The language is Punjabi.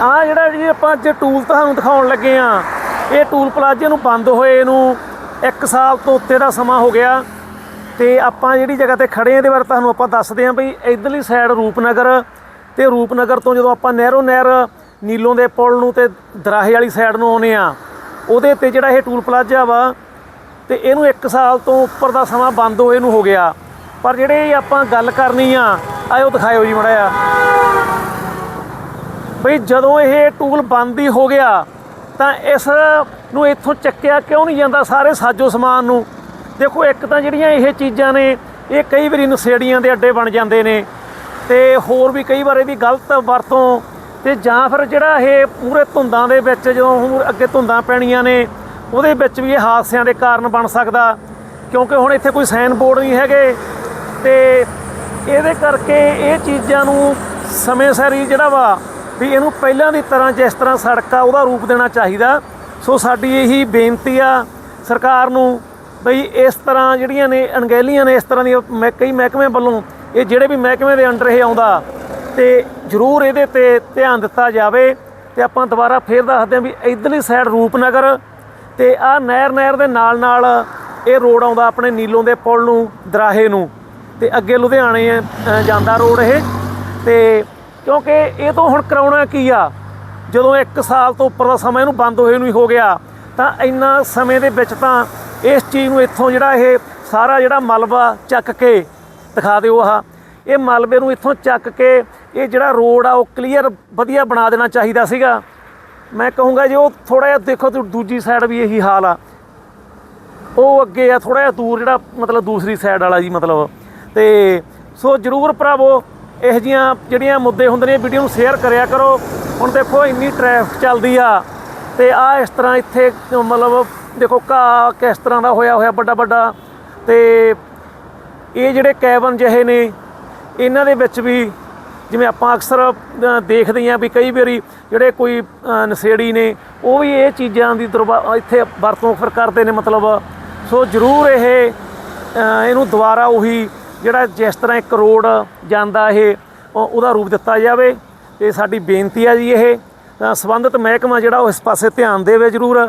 ਆ ਜਿਹੜਾ ਜੀ ਆਪਾਂ ਅੱਜ ਟੂਲ ਤੁਹਾਨੂੰ ਦਿਖਾਉਣ ਲੱਗੇ ਆ, ਇਹ ਟੂਲ ਪਲਾਜ਼ੇ ਨੂੰ ਬੰਦ ਹੋਏ ਨੂੰ 1 ਸਾਲ ਤੋਂ ਉੱਤੇ ਦਾ ਸਮਾਂ ਹੋ ਗਿਆ ਤੇ ਆਪਾਂ ਜਿਹੜੀ ਜਗ੍ਹਾ ਤੇ ਖੜੇ ਆ ਇਹਦੇ ਬਾਰੇ ਤੁਹਾਨੂੰ ਆਪਾਂ ਦੱਸਦੇ ਆਂ ਬਈ ਇਧਰਲੀ ਸਾਈਡ ਰੂਪਨਗਰ ਤੇ ਰੂਪਨਗਰ ਤੋਂ ਜਦੋਂ ਆਪਾਂ ਨਹਿਰੋ ਨਹਿਰ ਨੀਲੋਂ ਦੇ ਪੁਲ ਨੂੰ ਤੇ ਦਰਾਹੇ ਵਾਲੀ ਸਾਈਡ ਨੂੰ ਆਉਨੇ ਆ ਉਹਦੇ ਤੇ ਜਿਹੜਾ ਇਹ ਟੂਲ ਪਲਾਜ਼ਾ ਵਾ ਤੇ ਇਹਨੂੰ 1 ਸਾਲ ਤੋਂ ਉੱਪਰ ਦਾ ਸਮਾਂ ਬੰਦ ਹੋਏ ਨੂੰ ਹੋ ਗਿਆ। ਪਰ ਜਿਹੜੇ ਆਪਾਂ ਗੱਲ ਕਰਨੀ ਆ, ਆਇਓ ਦਿਖਾਇਓ ਜੀ ਮੜਿਆ ਬਈ ਜਦੋਂ ਇਹ ਟੂਲ ਬੰਦ ਹੀ ਹੋ ਗਿਆ, ਤਾਂ ਇਸ ਨੂੰ ਇੱਥੋਂ ਚੱਕਿਆ ਕਿਉਂ ਨਹੀਂ ਜਾਂਦਾ ਸਾਰੇ ਸਾਜੋ ਸਮਾਨ ਨੂੰ? ਦੇਖੋ, ਇੱਕ ਤਾਂ ਜਿਹੜੀਆਂ ਇਹ ਚੀਜ਼ਾਂ ਨੇ, ਇਹ ਕਈ ਵਾਰੀ ਨਸ਼ੇੜੀਆਂ ਦੇ ਅੱਡੇ ਬਣ ਜਾਂਦੇ ਨੇ ਤੇ ਹੋਰ ਵੀ ਕਈ ਵਾਰ ਇਹਦੀ ਗਲਤ ਵਰਤੋਂ ਤੇ ਜਾਂ ਫਿਰ ਜਿਹੜਾ ਇਹ ਪੂਰੇ ਧੁੰਦਾਂ ਦੇ ਵਿੱਚ ਜਦੋਂ ਹੁਣ ਅੱਗੇ ਧੁੰਦਾਂ ਪੈਣੀਆਂ ਨੇ, ਉਹਦੇ ਵਿੱਚ ਵੀ ਇਹ ਹਾਦਸਿਆਂ ਦੇ ਕਾਰਨ ਬਣ ਸਕਦਾ। ਕਿਉਂਕਿ ਹੁਣ ਇੱਥੇ ਕੋਈ ਸਾਈਨ ਬੋਰਡ ਨਹੀਂ ਹੈਗੇ ਤੇ ਇਹਦੇ ਕਰਕੇ ਇਹ ਚੀਜ਼ਾਂ ਨੂੰ ਸਮੇਂ ਸਿਰ ਹੀ ਜਿਹੜਾ ਵਾ ਵੀ ਇਹਨੂੰ ਪਹਿਲਾਂ ਦੀ ਤਰ੍ਹਾਂ ਜਿਸ ਤਰ੍ਹਾਂ ਸੜਕ ਆ, ਉਹਦਾ ਰੂਪ ਦੇਣਾ ਚਾਹੀਦਾ। ਸੋ ਸਾਡੀ ਇਹੀ ਬੇਨਤੀ ਆ ਸਰਕਾਰ ਨੂੰ ਬਈ ਇਸ ਤਰ੍ਹਾਂ ਜਿਹੜੀਆਂ ਨੇ ਅਣਗਹਿਲੀਆਂ ਨੇ ਇਸ ਤਰ੍ਹਾਂ ਦੀਆਂ ਮੈਂ ਕਈ ਮਹਿਕਮੇ ਵੱਲੋਂ ਇਹ ਜਿਹੜੇ ਵੀ ਮਹਿਕਮੇ ਦੇ ਅੰਡਰ ਇਹ ਆਉਂਦਾ ਤੇ ਜ਼ਰੂਰ ਇਹਦੇ ਤੇ ਧਿਆਨ ਦਿੱਤਾ ਜਾਵੇ ਤੇ ਆਪਾਂ ਦੁਬਾਰਾ ਫੇਰ ਦੱਸਦੇ ਹਾਂ ਵੀ ਇਧਰਲੀ ਸਾਈਡ ਰੂਪਨਗਰ ਤੇ ਆ ਨਹਿਰ ਨਹਿਰ ਦੇ ਨਾਲ ਨਾਲ ਇਹ ਰੋਡ ਆਉਂਦਾ ਆਪਣੇ ਨੀਲੋਂ ਦੇ ਪੁਲ ਨੂੰ, ਦਰਾਹੇ ਨੂੰ ਤੇ ਅੱਗੇ ਲੁਧਿਆਣੇ ਜਾਂਦਾ ਰੋਡ ਇਹ ਤੇ ਕਿਉਂਕਿ ਇਹ ਤੋਂ ਹੁਣ ਕਰਾਉਣਾ ਕੀ ਆ? ਜਦੋਂ 1 ਸਾਲ ਤੋਂ ਉੱਪਰ ਦਾ ਸਮਾਂ ਇਹਨੂੰ ਬੰਦ ਹੋਏ ਨੂੰ ਹੀ ਹੋ ਗਿਆ, ਤਾਂ ਇੰਨਾ ਸਮੇਂ ਦੇ ਵਿੱਚ ਤਾਂ ਇਸ ਚੀਜ਼ ਨੂੰ ਇੱਥੋਂ ਜਿਹੜਾ ਇਹ ਸਾਰਾ ਜਿਹੜਾ ਮਲਬਾ ਚੱਕ ਕੇ, ਦਿਖਾ ਦਿਓ ਆਹ, ਇਹ ਮਲਬੇ ਨੂੰ ਇੱਥੋਂ ਚੱਕ ਕੇ ਇਹ ਜਿਹੜਾ ਰੋਡ ਆ ਉਹ ਕਲੀਅਰ ਵਧੀਆ ਬਣਾ ਦੇਣਾ ਚਾਹੀਦਾ ਸੀਗਾ। ਮੈਂ ਕਹੂੰਗਾ ਜੇ ਉਹ ਥੋੜਾ ਜਿਹਾ ਦੇਖੋ ਤੇ ਦੂਜੀ ਸਾਈਡ ਵੀ ਇਹੀ ਹਾਲ ਆ। ਉਹ ਅੱਗੇ ਆ ਥੋੜਾ ਜਿਹਾ ਦੂਰ ਜਿਹੜਾ ਮਤਲਬ ਦੂਸਰੀ ਸਾਈਡ ਵਾਲਾ ਜੀ ਮਤਲਬ। ਤੇ ਸੋ ਜਰੂਰ ਭਰਾਵੋ ਇਹੋ ਜੀਆਂ ਜਿਹੜੀਆਂ ਮੁੱਦੇ ਹੁੰਦੇ ਨੇ ਵੀਡੀਓ ਨੂੰ ਸ਼ੇਅਰ ਕਰਿਆ ਕਰੋ। ਹੁਣ ਦੇਖੋ ਇੰਨੀ ਟ੍ਰੈਫਿਕ ਚੱਲਦੀ ਆ ਤੇ ਆ ਇਸ ਤਰ੍ਹਾਂ ਇੱਥੇ ਮਤਲਬ ਦੇਖੋ ਘਾਹ ਕਿਸ ਤਰ੍ਹਾਂ ਦਾ ਹੋਇਆ ਹੋਇਆ ਵੱਡਾ ਵੱਡਾ। ਤੇ ਇਹ ਜਿਹੜੇ ਕੈਬਨ ਜਿਹੇ ਨੇ ਇਹਨਾਂ ਦੇ ਵਿੱਚ ਵੀ ਜਿਵੇਂ ਆਪਾਂ ਅਕਸਰ ਅ, ਦੇਖਦੇ ਹਾਂ ਵੀ ਕਈ ਵਾਰੀ ਜਿਹੜੇ ਕੋਈ ਨਸ਼ੇੜੀ ਨੇ ਉਹ ਵੀ ਇਹ ਚੀਜ਼ਾਂ ਦੀ ਦੁਰਵਾ- ਇੱਥੇ ਵਰਤੋਂ ਫਿਰ ਕਰਦੇ ਨੇ ਮਤਲਬ। ਸੋ ਜ਼ਰੂਰ ਇਹ ਇਹਨੂੰ ਦੁਬਾਰਾ ਉਹੀ ਜਿਹੜਾ ਜਿਸ ਤਰ੍ਹਾਂ ਇੱਕ ਰੋਡ ਜਾਂਦਾ ਇਹ ਉਹਦਾ ਰੂਪ ਦਿੱਤਾ ਜਾਵੇ। ਤੇ ਸਾਡੀ ਬੇਨਤੀ ਆ ਜੀ ਇਹ। ਸੰਬੰਧਿਤ ਮਹਿਕਮਾ ਜਿਹੜਾ ਉਹ ਇਸ ਪਾਸੇ ਧਿਆਨ ਦੇਵੇ ਜ਼ਰੂਰ।